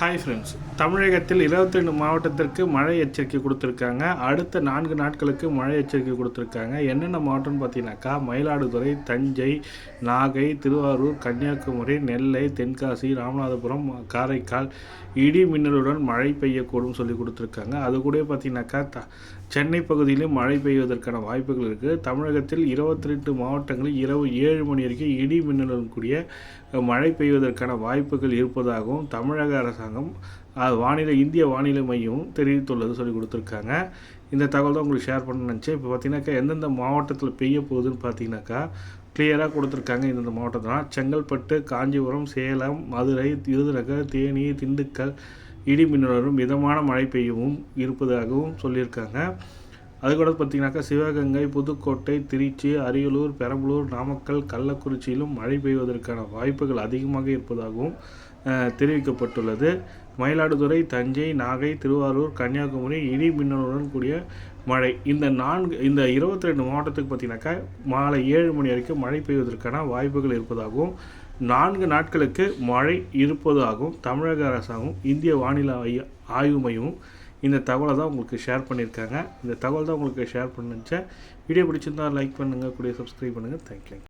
Hi friends தமிழகத்தில் 22 மாவட்டத்திற்கு மழை எச்சரிக்கை கொடுத்துருக்காங்க. அடுத்த நான்கு நாட்களுக்கு மழை எச்சரிக்கை கொடுத்துருக்காங்க. என்னென்ன மாவட்டம்னு பார்த்தீங்கன்னாக்கா மயிலாடுதுறை தஞ்சை நாகை திருவாரூர் கன்னியாகுமரி நெல்லை தென்காசி ராமநாதபுரம் காரைக்கால் இடி மின்னலுடன் மழை பெய்யக்கூடும் சொல்லி கொடுத்துருக்காங்க. அது கூட பார்த்தீங்கன்னாக்கா த சென்னை பகுதியிலும் மழை பெய்வதற்கான வாய்ப்புகள் இருக்குது தமிழகத்தில் 22 மாவட்டங்களில் இரவு ஏழு மணி வரைக்கும் இடி மின்னலுடன் கூடிய மழை பெய்வதற்கான வாய்ப்புகள் இருப்பதாகவும் தமிழக அரசாங்கம் வானிலை இந்திய வானிலை மையமும் தெரிவித்துள்ளது சொல்லி கொடுத்துருக்காங்க. இந்த தகவல் தான் உங்களுக்கு ஷேர் பண்ண நினச்சேன். இப்போ பார்த்தீங்கன்னாக்கா எந்தெந்த மாவட்டத்தில் பெய்ய போகுதுன்னு பார்த்தீங்கன்னாக்கா கிளியராக கொடுத்துருக்காங்க இந்தந்த மாவட்டத்தில் செங்கல்பட்டு காஞ்சிபுரம் சேலம் மதுரை விருதுநகர் தேனி திண்டுக்கல் இடி மின்னலுடன் மிதமான மழை பெய்யவும் இருப்பதாகவும் சொல்லியிருக்காங்க. அது கூட பார்த்தீங்கன்னாக்கா சிவகங்கை புதுக்கோட்டை திருச்சி அரியலூர் பெரம்பலூர் நாமக்கல் கள்ளக்குறிச்சியிலும் மழை பெய்வதற்கான வாய்ப்புகள் அதிகமாக இருப்பதாகவும் தெரிவிக்கப்பட்டுள்ளது. மயிலாடுதுறை தஞ்சை நாகை திருவாரூர் கன்னியாகுமரி இடி மின்னலுடன் கூடிய மழை. இந்த நான்கு இந்த 22 மாவட்டத்துக்கு பார்த்தீங்கன்னாக்கா மாலை ஏழு மணி வரைக்கும் மழை பெய்வதற்கான வாய்ப்புகள் இருப்பதாகவும் நான்கு நாட்களுக்கு மழை இருப்பதாகவும் தமிழக அரசாங்கம் இந்திய வானிலை ஆய்வு மையமும் இந்த தகவலை தான் உங்களுக்கு ஷேர் பண்ணியிருக்காங்க. இந்த தகவல் தான் உங்களுக்கு ஷேர் பண்ணுச்சேன் வீடியோ பிடிச்சிருந்தால் லைக் பண்ணுங்கள் கூட சப்ஸ்கிரைப் பண்ணுங்கள் தேங்க்யூ